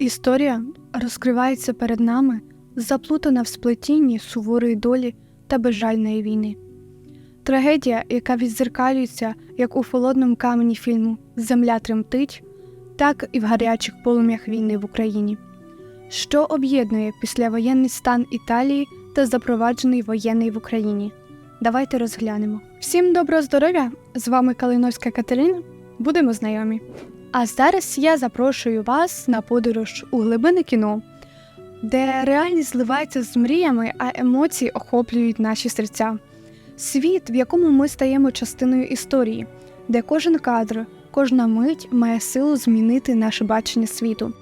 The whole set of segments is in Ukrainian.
Історія розкривається перед нами, заплутана в сплетінні суворої долі та безжальної війни. Трагедія, яка відзеркалюється як у холодному камені фільму Земля тремтить, так і в гарячих полум'ях війни в Україні, що об'єднує післявоєнний стан Італії та запроваджений воєнний в Україні. Давайте розглянемо. Всім доброго здоров'я! З вами Калиновська Катерина. Будемо знайомі. А зараз я запрошую вас на подорож у глибини кіно, де реальність зливається з мріями, а емоції охоплюють наші серця. Світ, в якому ми стаємо частиною історії, де кожен кадр, кожна мить має силу змінити наше бачення світу.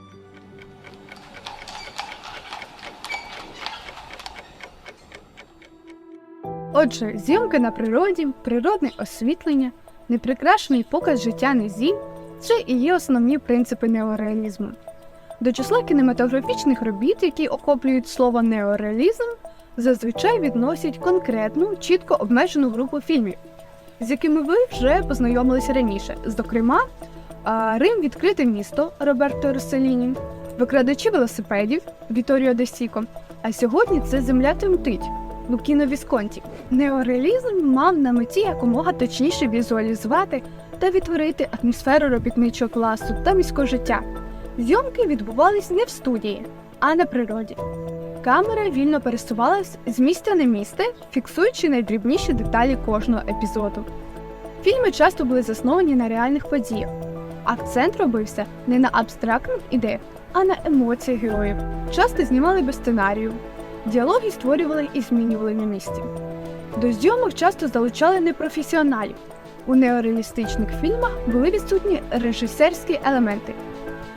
Отже, зйомки на природі, природне освітлення, неприкрашений показ життя низів це і є основні принципи неореалізму. До числа кінематографічних робіт, які охоплюють слово неореалізм, зазвичай відносять конкретну, чітко обмежену групу фільмів, з якими ви вже познайомилися раніше. Зокрема, Рим відкрите місто Роберто Росселіні, викрадачі велосипедів Віторіо Де Сіко. А сьогодні це земля тремтить Лукіно Вісконті. Неореалізм мав на меті якомога точніше візуалізувати та відтворити атмосферу робітничого класу та міського життя. Зйомки відбувались не в студії, а на природі. Камера вільно пересувалась з місця на місце, фіксуючи найдрібніші деталі кожного епізоду. Фільми часто були засновані на реальних подіях. Акцент робився не на абстрактних ідеях, а на емоціях героїв. Часто знімали без сценарію. Діалоги створювали і змінювали на місці. До зйомок часто залучали непрофесіоналів. У неореалістичних фільмах були відсутні режисерські елементи.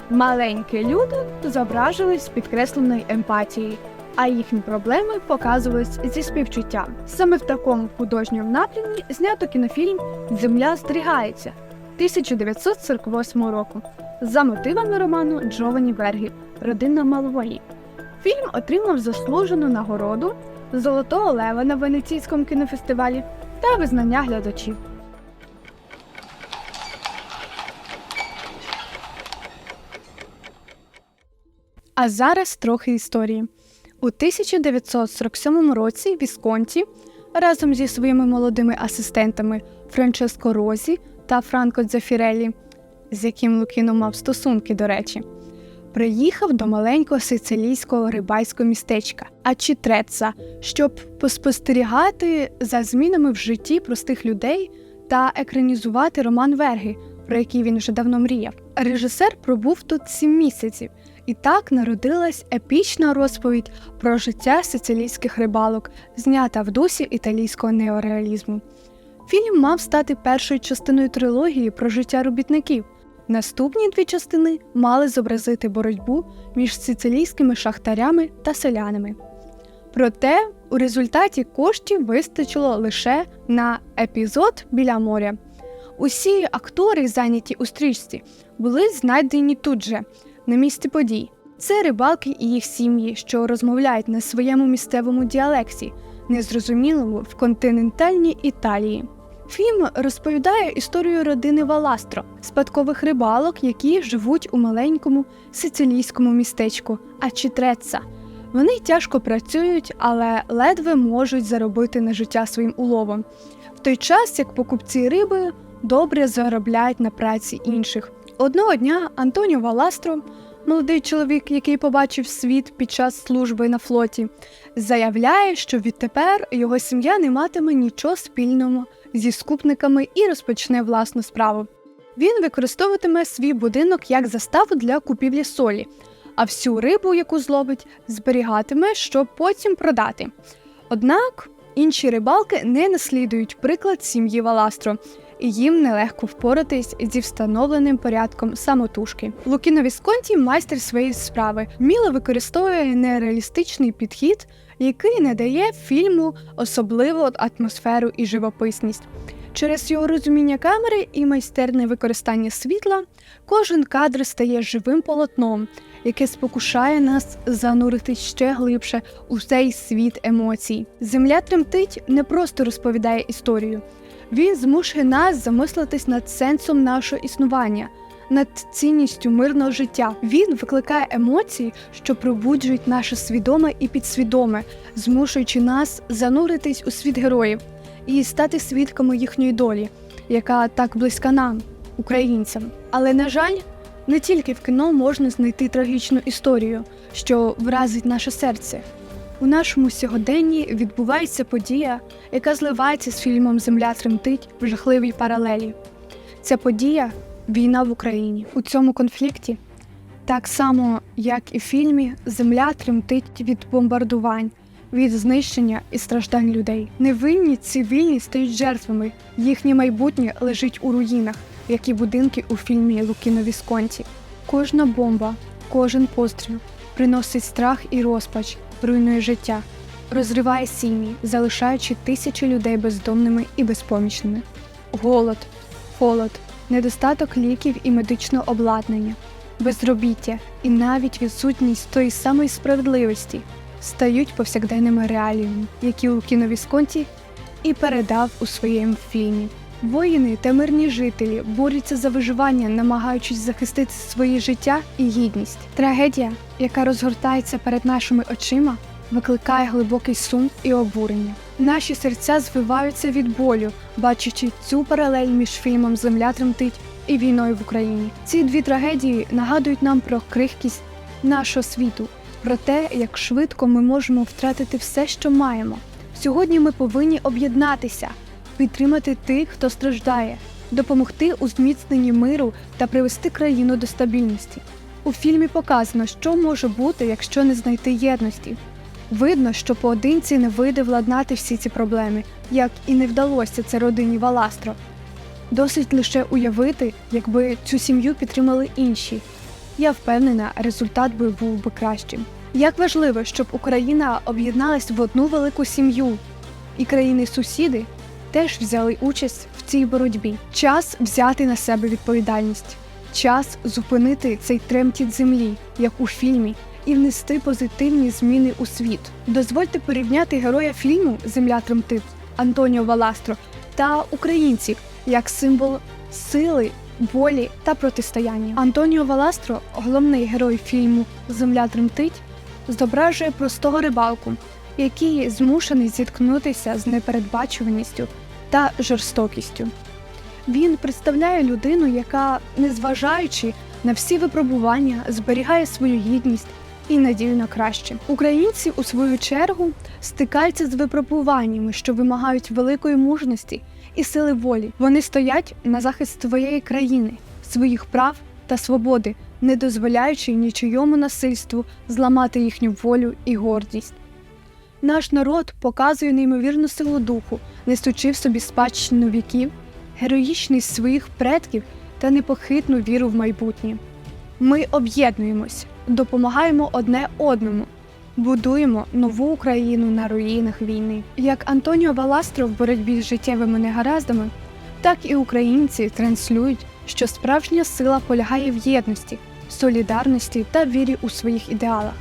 Маленькі люди зображувались з підкресленою емпатією, а їхні проблеми показувались зі співчуттям. Саме в такому художньому напрямі знято кінофільм Земля здригається 1948 року за мотивами роману Джованні Вергі Родина Малової. Фільм отримав заслужену нагороду Золотого Лева на Венеційському кінофестивалі та визнання глядачів. А зараз трохи історії. У 1947 році Вісконті разом зі своїми молодими асистентами Франческо Розі та Франко Дзефірелі, з яким Лукіно мав стосунки, до речі, приїхав до маленького сицилійського рибальського містечка Ачітреца, щоб поспостерігати за змінами в житті простих людей та екранізувати роман Верги, про який він вже давно мріяв. Режисер пробув тут сім місяців. І так народилась епічна розповідь про життя сицилійських рибалок, знята в дусі італійського неореалізму. Фільм мав стати першою частиною трилогії про життя робітників. Наступні дві частини мали зобразити боротьбу між сицилійськими шахтарями та селянами. Проте у результаті коштів вистачило лише на епізод біля моря. Усі актори, зайняті у стрічці, були знайдені тут же, на місці подій. Це рибалки і їх сім'ї, що розмовляють на своєму місцевому діалекті, незрозумілому в континентальній Італії. Фільм розповідає історію родини Валастро, спадкових рибалок, які живуть у маленькому сицилійському містечку Ачітреца. Вони тяжко працюють, але ледве можуть заробити на життя своїм уловом, в той час як покупці риби добре заробляють на праці інших. Одного дня Антоніо Валастро, молодий чоловік, який побачив світ під час служби на флоті, заявляє, що відтепер його сім'я не матиме нічого спільного зі скупниками і розпочне власну справу. Він використовуватиме свій будинок як заставу для купівлі солі, а всю рибу, яку зловить, зберігатиме, щоб потім продати. Однак інші рибалки не наслідують приклад сім'ї Валастро, і їм нелегко впоратись зі встановленим порядком самотужки. Лукіно Вісконті майстер своєї справи вміло використовує нереалістичний підхід, який надає фільму особливу атмосферу і живописність. Через його розуміння камери і майстерне використання світла кожен кадр стає живим полотном, яке спокушає нас занурити ще глибше у цей світ емоцій. Земля тремтить не просто розповідає історію, він змушує нас замислитись над сенсом нашого існування, над цінністю мирного життя. Він викликає емоції, що пробуджують наше свідоме і підсвідоме, змушуючи нас зануритись у світ героїв і стати свідками їхньої долі, яка так близька нам, українцям. Але на жаль, не тільки в кіно можна знайти трагічну історію, що вразить наше серце. У нашому сьогоденні відбувається подія, яка зливається з фільмом Земля тремтить в жахливій паралелі. Ця подія війна в Україні. У цьому конфлікті, так само як і в фільмі, земля тремтить від бомбардувань, від знищення і страждань людей. Невинні цивільні стають жертвами, їхнє майбутнє лежить у руїнах, як і будинки у фільмі Лукіно Вісконті. Кожна бомба, кожен постріл приносить страх і розпач, руйнує життя, розриває сім'ї, залишаючи тисячі людей бездомними і безпомічними. Голод, холод, недостаток ліків і медичного обладнання, безробіття і навіть відсутність тої самої справедливості стають повсякденними реаліями, які Лукіно Вісконті і передав у своєму фільмі. Воїни та мирні жителі борються за виживання, намагаючись захистити своє життя і гідність. Трагедія, яка розгортається перед нашими очима, викликає глибокий сум і обурення. Наші серця звиваються від болю, бачачи цю паралель між фільмом Земля тремтить і війною в Україні. Ці дві трагедії нагадують нам про крихкість нашого світу, про те, як швидко ми можемо втратити все, що маємо. Сьогодні ми повинні об'єднатися, підтримати тих, хто страждає, допомогти у зміцненні миру та привести країну до стабільності. У фільмі показано, що може бути, якщо не знайти єдності. Видно, що поодинці не вийде владнати всі ці проблеми, як і не вдалося це родині Валастро. Досить лише уявити, якби цю сім'ю підтримали інші. Я впевнена, результат би був би кращим. Як важливо, щоб Україна об'єдналась в одну велику сім'ю, і країни-сусіди теж взяли участь в цій боротьбі. Час взяти на себе відповідальність, час зупинити цей тремтіт землі, як у фільмі, і внести позитивні зміни у світ. Дозвольте порівняти героя фільму Земля тремтить Антоніо Валастро та українців як символ сили, волі та протистояння. Антоніо Валастро, головний герой фільму Земля тремтить, зображує простого рибалку, який змушений зіткнутися з непередбачуваністю та жорстокістю. Він представляє людину, яка, незважаючи на всі випробування, зберігає свою гідність і надію на краще. Українці, у свою чергу, стикаються з випробуваннями, що вимагають великої мужності і сили волі. Вони стоять на захист своєї країни, своїх прав та свободи, не дозволяючи нічийому насильству зламати їхню волю і гордість. Наш народ показує неймовірну силу духу, несучи в собі спадщину віків, героїчність своїх предків та непохитну віру в майбутнє. Ми об'єднуємось, допомагаємо одне одному, будуємо нову Україну на руїнах війни. Як Антоніо Валастро в боротьбі з життєвими негараздами, так і українці транслюють, що справжня сила полягає в єдності, солідарності та вірі у своїх ідеалах.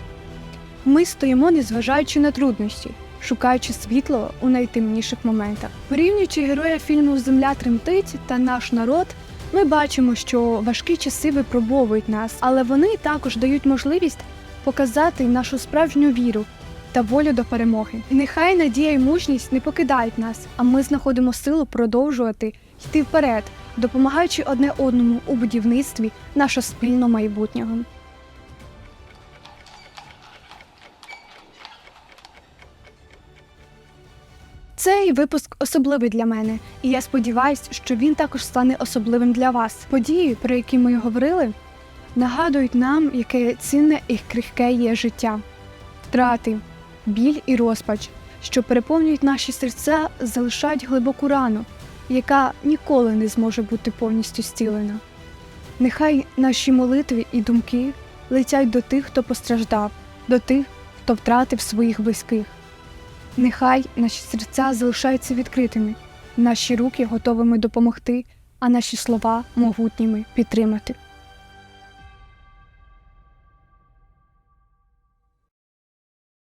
Ми стоїмо, незважаючи на труднощі, шукаючи світло у найтемніших моментах. Порівнюючи героя фільму Земля тремтить та наш народ, ми бачимо, що важкі часи випробовують нас, але вони також дають можливість показати нашу справжню віру та волю до перемоги. Нехай надія і мужність не покидають нас, а ми знаходимо силу продовжувати йти вперед, допомагаючи одне одному у будівництві нашого спільного майбутнього. Цей випуск особливий для мене, і я сподіваюся, що він також стане особливим для вас. Події, про які ми говорили, нагадують нам, яке цінне і крихке є життя, втрати, біль і розпач, що переповнюють наші серця, залишають глибоку рану, яка ніколи не зможе бути повністю зцілена. Нехай наші молитви і думки летять до тих, хто постраждав, до тих, хто втратив своїх близьких. Нехай наші серця залишаються відкритими, наші руки готовими допомогти, а наші слова могутніми підтримати.